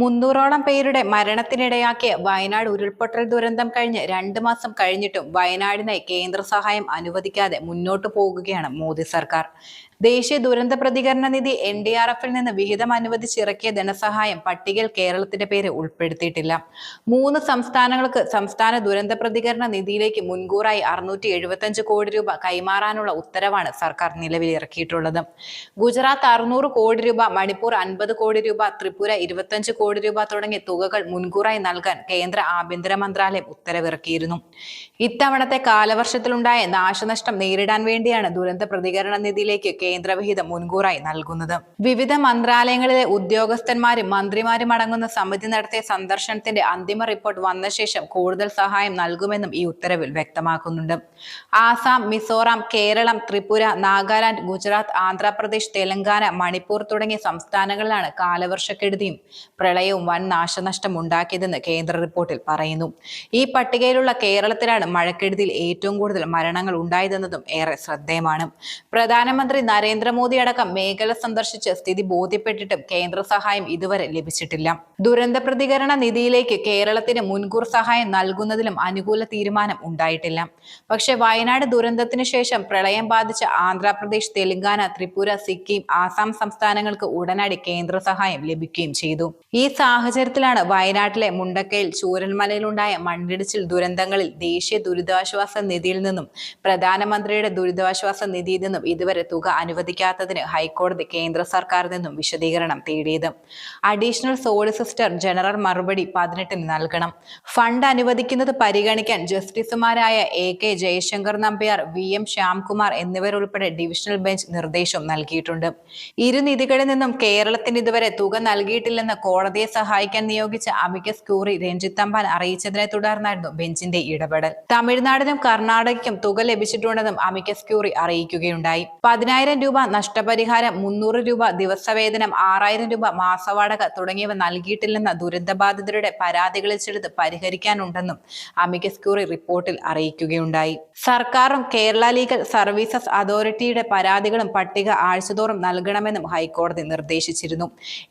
മുന്നൂറോളം പേരുടെ മരണത്തിനിടയാക്കിയ വയനാട് ഉരുൾപൊട്ടൽ ദുരന്തം കഴിഞ്ഞ് രണ്ട് മാസം കഴിഞ്ഞിട്ടും വയനാടിനെ കേന്ദ്ര സഹായം അനുവദിക്കാതെ മുന്നോട്ടു പോകുകയാണ് മോദി സർക്കാർ. ദേശീയ ദുരന്ത പ്രതികരണ നിധി എൻ ഡി ആർ എഫിൽ നിന്ന് വിഹിതം അനുവദിച്ചിറക്കിയ ധനസഹായം പട്ടികയിൽ കേരളത്തിന്റെ പേര് ഉൾപ്പെടുത്തിയിട്ടില്ല. മൂന്ന് സംസ്ഥാനങ്ങൾക്ക് സംസ്ഥാന ദുരന്ത പ്രതികരണ നിധിയിലേക്ക് മുൻകൂറായി അറുന്നൂറ്റി എഴുപത്തഞ്ച് കോടി രൂപ കൈമാറാനുള്ള ഉത്തരവാണ് സർക്കാർ നിലവിലിറക്കിയിട്ടുള്ളത് ഗുജറാത്ത് അറുന്നൂറ് കോടി രൂപ മണിപ്പൂർ അൻപത് കോടി രൂപ ത്രിപുര ഇരുപത്തഞ്ച് കോടി രൂപ തുടങ്ങിയ തുകകൾ മുൻകൂറായി നൽകാൻ കേന്ദ്ര ആഭ്യന്തര മന്ത്രാലയം ഉത്തരവിറക്കിയിരുന്നു. ഇത്തവണത്തെ കാലവർഷത്തിലുണ്ടായ നാശനഷ്ടം നേരിടാൻ വേണ്ടിയാണ് ദുരന്ത പ്രതികരണ നിധിയിലേക്ക് കേന്ദ്രവിഹിതം മുൻകൂറായി നൽകുന്നത്. വിവിധ മന്ത്രാലയങ്ങളിലെ ഉദ്യോഗസ്ഥന്മാരും മന്ത്രിമാരും അടങ്ങുന്ന സമിതി നടത്തിയ സന്ദർശനത്തിന്റെ അന്തിമ റിപ്പോർട്ട് വന്ന ശേഷം കൂടുതൽ സഹായം നൽകുമെന്നും ഈ ഉത്തരവിൽ വ്യക്തമാക്കുന്നുണ്ട്. ആസാം മിസോറാം കേരളം ത്രിപുര നാഗാലാൻഡ് ഗുജറാത്ത് ആന്ധ്രാപ്രദേശ് തെലങ്കാന മണിപ്പൂർ തുടങ്ങിയ സംസ്ഥാനങ്ങളിലാണ് കാലവർഷക്കെടുതിയും പ്രളയവും വൻ നാശനഷ്ടം ഉണ്ടാക്കിയതെന്ന് കേന്ദ്ര റിപ്പോർട്ടിൽ പറയുന്നു. ഈ പട്ടികയിലുള്ള കേരളത്തിലാണ് മഴക്കെടുതിയിൽ ഏറ്റവും കൂടുതൽ മരണങ്ങൾ ഉണ്ടായതെന്നതും ഏറെ ശ്രദ്ധേയമാണ്. പ്രധാനമന്ത്രി നരേന്ദ്രമോദി അടക്കം മേഖല സന്ദർശിച്ച് സ്ഥിതി ബോധ്യപ്പെട്ടിട്ടും കേന്ദ്ര സഹായം ഇതുവരെ ലഭിച്ചിട്ടില്ല. ദുരന്ത പ്രതികരണ നിധിയിലേക്ക് കേരളത്തിന് മുൻകൂർ സഹായം നൽകുന്നതിലും അനുകൂല തീരുമാനം ഉണ്ടായിട്ടില്ല. പക്ഷെ വയനാട് ദുരന്തത്തിന് ശേഷം പ്രളയം ബാധിച്ച ആന്ധ്രാപ്രദേശ് തെലങ്കാന ത്രിപുര സിക്കിം ആസാം സംസ്ഥാനങ്ങൾക്ക് ഉടനടി കേന്ദ്ര സഹായം ലഭിക്കുകയും ചെയ്തു. ഈ സാഹചര്യത്തിലാണ് വയനാട്ടിലെ മുണ്ടക്കയിൽ ചൂരൽമലയിലുണ്ടായ മണ്ണിടിച്ചിൽ ദുരന്തങ്ങളിൽ ദേശീയ ദുരിതാശ്വാസ നിധിയിൽ നിന്നും പ്രധാനമന്ത്രിയുടെ ദുരിതാശ്വാസ നിധിയിൽ നിന്നും ഇതുവരെ തുക അനുവദിക്കാത്തതിന് ഹൈക്കോടതി കേന്ദ്ര സർക്കാരിൽ നിന്നും വിശദീകരണം തേടിയത്. അഡീഷണൽ സോളിസിറ്റർ ജനറൽ മറുപടി പതിനെട്ടിന് നൽകണം. ഫണ്ട് അനുവദിക്കുന്നത് പരിഗണിക്കാൻ ജസ്റ്റിസുമാരായ A K Jayasankar Nambiar V M Shyamkumar എന്നിവരുൾപ്പെടെ ഡിവിഷണൽ ബെഞ്ച് നിർദ്ദേശം നൽകിയിട്ടുണ്ട്. ഇരു നിധികളിൽ നിന്നും കേരളത്തിന് ഇതുവരെ തുക നൽകിയിട്ടില്ലെന്ന് കോടതിയെ സഹായിക്കാൻ നിയോഗിച്ച അമിക്കസ് ക്യൂറി രഞ്ജിത്ത് തമ്പാൻ അറിയിച്ചതിനെ തുടർന്നായിരുന്നു ബെഞ്ചിന്റെ ഇടപെടൽ. തമിഴ്നാടിനും കർണാടകയ്ക്കും തുക ലഭിച്ചിട്ടുണ്ടെന്നും അമിക്കസ് ക്യൂറി അറിയിക്കുകയുണ്ടായി. പതിനായിരം രൂപ നഷ്ടപരിഹാരം മുന്നൂറ് രൂപ ദിവസവേതനം ആറായിരം രൂപ മാസവാടക തുടങ്ങിയവ നൽകിയിട്ടില്ലെന്ന ദുരന്തബാധിതരുടെ പരാതികളിൽ ചിലത് പരിഹരിക്കാനുണ്ടെന്നും അമിക്കസ് ക്യൂറി റിപ്പോർട്ടിൽ അറിയിക്കുകയുണ്ടായി. സർക്കാരും കേരള ലീഗൽ സർവീസസ് അതോറിറ്റിയുടെ പരാതികളും പട്ടിക ആഴ്ചതോറും നൽകണമെന്നും ഹൈക്കോടതി നിർദ്ദേശിച്ചിരുന്നു.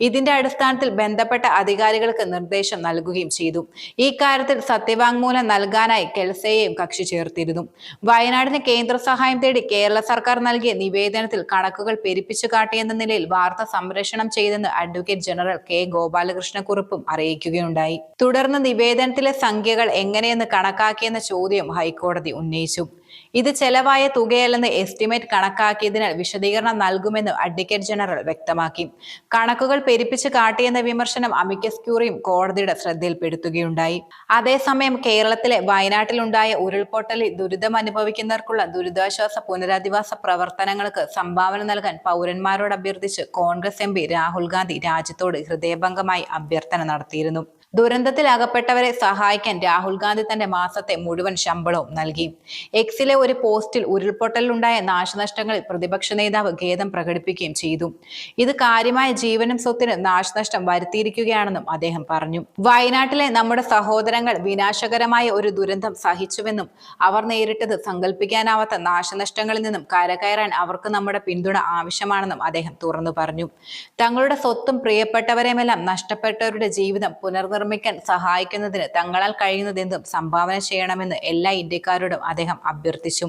ഇതിന്റെ അടിസ്ഥാനത്തിൽ ബന്ധപ്പെട്ട അധികാരികൾക്ക് നിർദ്ദേശം നൽകുകയും ചെയ്തു. ഈ കാര്യത്തിൽ സത്യവാങ്മൂലം നൽകാനായി കെൽസയെയും കക്ഷി ചേർത്തിരുന്നു. വയനാടിന് കേന്ദ്ര സഹായം തേടി കേരള സർക്കാർ നൽകിയ നിവേദനത്തിൽ കണക്കുകൾ പെരുപ്പിച്ചു കാട്ടിയെന്ന നിലയിൽ വാർത്ത സംപ്രേഷണം ചെയ്തെന്ന് അഡ്വക്കേറ്റ് ജനറൽ കെ ഗോപാലകൃഷ്ണക്കുറുപ്പും അറിയിക്കുകയുണ്ടായി. തുടർന്ന് നിവേദനത്തിലെ സംഖ്യകൾ എങ്ങനെയെന്ന് കണക്കാക്കിയെന്ന ചോദ്യം ഹൈക്കോടതി ഉന്നയിച്ചു. ഇത് ചെലവായ തുകയല്ലെന്ന് എസ്റ്റിമേറ്റ് കണക്കാക്കിയതിനാൽ വിശദീകരണം നൽകുമെന്ന് അഡ്വക്കേറ്റ് ജനറൽ വ്യക്തമാക്കി. കണക്കുകൾ പെരുപ്പിച്ച് കാട്ടിയെന്ന വിമർശനം അമിക്കസ് ക്യൂറിയും കോടതിയുടെ ശ്രദ്ധയിൽപ്പെടുത്തുകയുണ്ടായി. അതേസമയം കേരളത്തിലെ വയനാട്ടിലുണ്ടായ ഉരുൾപൊട്ടലിൽ ദുരിതം അനുഭവിക്കുന്നവർക്കുള്ള ദുരിതാശ്വാസ പുനരധിവാസ പ്രവർത്തനങ്ങൾക്ക് സംഭാവന നൽകാൻ പൗരന്മാരോട് അഭ്യർത്ഥിച്ച് കോൺഗ്രസ് എം രാഹുൽ ഗാന്ധി രാജ്യത്തോട് ഹൃദയഭംഗമായി അഭ്യർത്ഥന നടത്തിയിരുന്നു. ദുരന്തത്തിൽ അകപ്പെട്ടവരെ സഹായിക്കാൻ രാഹുൽ ഗാന്ധി തന്റെ മാസത്തെ മുഴുവൻ ശമ്പളവും നൽകി. എക്സിലെ ഒരു പോസ്റ്റിൽ ഉരുൾപൊട്ടലിലുണ്ടായ നാശനഷ്ടങ്ങളിൽ പ്രതിപക്ഷ നേതാവ് ഖേദം പ്രകടിപ്പിക്കുകയും ചെയ്തു. ഇത് കാര്യമായ ജീവനും സ്വത്തിനും നാശനഷ്ടം വരുത്തിയിരിക്കുകയാണെന്നും അദ്ദേഹം പറഞ്ഞു. വയനാട്ടിലെ നമ്മുടെ സഹോദരങ്ങൾ വിനാശകരമായ ഒരു ദുരന്തം സഹിച്ചുവെന്നും അവർ നേരിട്ടത് സങ്കല്പിക്കാനാവാത്ത നാശനഷ്ടങ്ങളിൽ നിന്നും കരകയറാൻ അവർക്ക് നമ്മുടെ പിന്തുണ ആവശ്യമാണെന്നും അദ്ദേഹം തുറന്നു പറഞ്ഞു. തങ്ങളുടെ സ്വത്തും പ്രിയപ്പെട്ടവരെയുമെല്ലാം നഷ്ടപ്പെട്ടവരുടെ ജീവിതം പുനർനിർമ്മിക്കാൻ സഹായിക്കുന്നതിന് തങ്ങളാൽ കഴിയുന്നതെന്തും സംഭാവന ചെയ്യണമെന്ന് എല്ലാ ഇന്ത്യക്കാരോടും അദ്ദേഹം അഭ്യർത്ഥിച്ചു.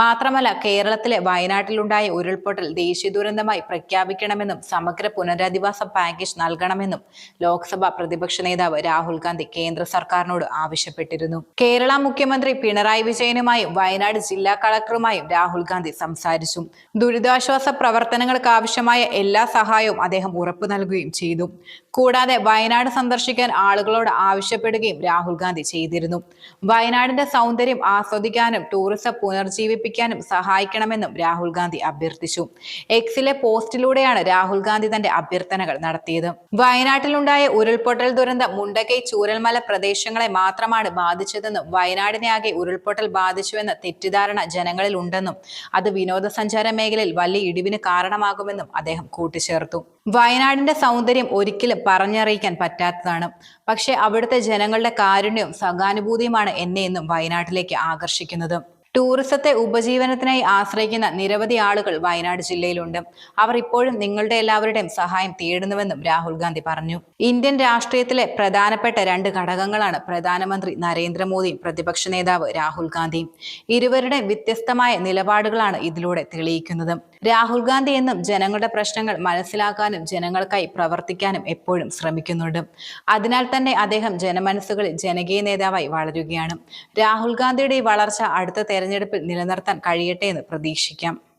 മാത്രമല്ല കേരളത്തിലെ വയനാട്ടിലുണ്ടായ ഉരുൾപൊട്ടൽ ദേശീയ ദുരന്തമായി പ്രഖ്യാപിക്കണമെന്നും സമഗ്ര പുനരധിവാസ പാക്കേജ് നൽകണമെന്നും ലോക്സഭ പ്രതിപക്ഷ നേതാവ് രാഹുൽ ഗാന്ധി കേന്ദ്ര സർക്കാരിനോട് ആവശ്യപ്പെട്ടിരുന്നു. കേരള മുഖ്യമന്ത്രി പിണറായി വിജയനുമായും വയനാട് ജില്ലാ കളക്ടറുമായും രാഹുൽ ഗാന്ധി സംസാരിച്ചു. ദുരിതാശ്വാസ പ്രവർത്തനങ്ങൾക്ക് ആവശ്യമായ എല്ലാ സഹായവും അദ്ദേഹം ഉറപ്പു നൽകുകയും ചെയ്തു. കൂടാതെ വയനാട് സന്ദർശിക്കാൻ ആളുകളോട് ആവശ്യപ്പെടുകയും രാഹുൽ ഗാന്ധി ചെയ്തിരുന്നു. വയനാടിന്റെ സൗന്ദര്യം ആസ്വദിക്കാനും ടൂറിസം പുനർജീവിപ്പിക്കാനും സഹായിക്കണമെന്നും രാഹുൽ ഗാന്ധി അഭ്യർത്ഥിച്ചു. എക്സിലെ പോസ്റ്റിലൂടെയാണ് രാഹുൽ ഗാന്ധി തന്റെ അഭ്യർത്ഥനകൾ നടത്തിയത്. വയനാട്ടിലുണ്ടായ ഉരുൾപൊട്ടൽ ദുരന്തം മുണ്ടക്കൈ ചൂരൽമല പ്രദേശങ്ങളെ മാത്രമാണ് ബാധിച്ചതെന്നും വയനാടിനെ ആകെ ഉരുൾപൊട്ടൽ ബാധിച്ചുവെന്ന തെറ്റിദ്ധാരണ ജനങ്ങളിൽ ഉണ്ടെന്നും അത് വിനോദസഞ്ചാര മേഖലയിൽ വലിയ ഇടിവിന് കാരണമാകുമെന്നും അദ്ദേഹം കൂട്ടിച്ചേർത്തു. വയനാടിന്റെ സൗന്ദര്യം ഒരിക്കലും പറഞ്ഞറിയിക്കാൻ പറ്റാത്തതാണ്. പക്ഷെ അവിടുത്തെ ജനങ്ങളുടെ കാരുണ്യവും സഹാനുഭൂതിയുമാണ് എന്നെ എന്നും വയനാട്ടിലേക്ക് ആകർഷിക്കുന്നത്. ടൂറിസത്തെ ഉപജീവനത്തിനായി ആശ്രയിക്കുന്ന നിരവധി ആളുകൾ വയനാട് ജില്ലയിലുണ്ട്. അവർ ഇപ്പോഴും നിങ്ങളുടെ എല്ലാവരുടെയും സഹായം തേടുന്നുവെന്നും രാഹുൽ ഗാന്ധി പറഞ്ഞു. ഇന്ത്യൻ രാഷ്ട്രീയത്തിലെ പ്രധാനപ്പെട്ട രണ്ട് ഘടകങ്ങളാണ് പ്രധാനമന്ത്രി നരേന്ദ്രമോദിയും പ്രതിപക്ഷ നേതാവ് രാഹുൽ ഗാന്ധിയും. ഇരുവരുടെ വ്യത്യസ്തമായ നിലപാടുകളാണ് ഇതിലൂടെ തെളിയിക്കുന്നത്. രാഹുൽ ഗാന്ധി എന്നും ജനങ്ങളുടെ പ്രശ്നങ്ങൾ മനസ്സിലാക്കാനും ജനങ്ങൾക്കായി പ്രവർത്തിക്കാനും എപ്പോഴും ശ്രമിക്കുന്നുണ്ട്. അതിനാൽ തന്നെ അദ്ദേഹം ജനമനസ്സുകളിൽ ജനകീയ നേതാവായി വളരുകയാണ്. രാഹുൽ ഗാന്ധിയുടെ വളർച്ച അടുത്ത തെരഞ്ഞെടുപ്പിൽ നിലനിർത്താൻ കഴിയട്ടെ എന്ന് പ്രതീക്ഷിക്കാം.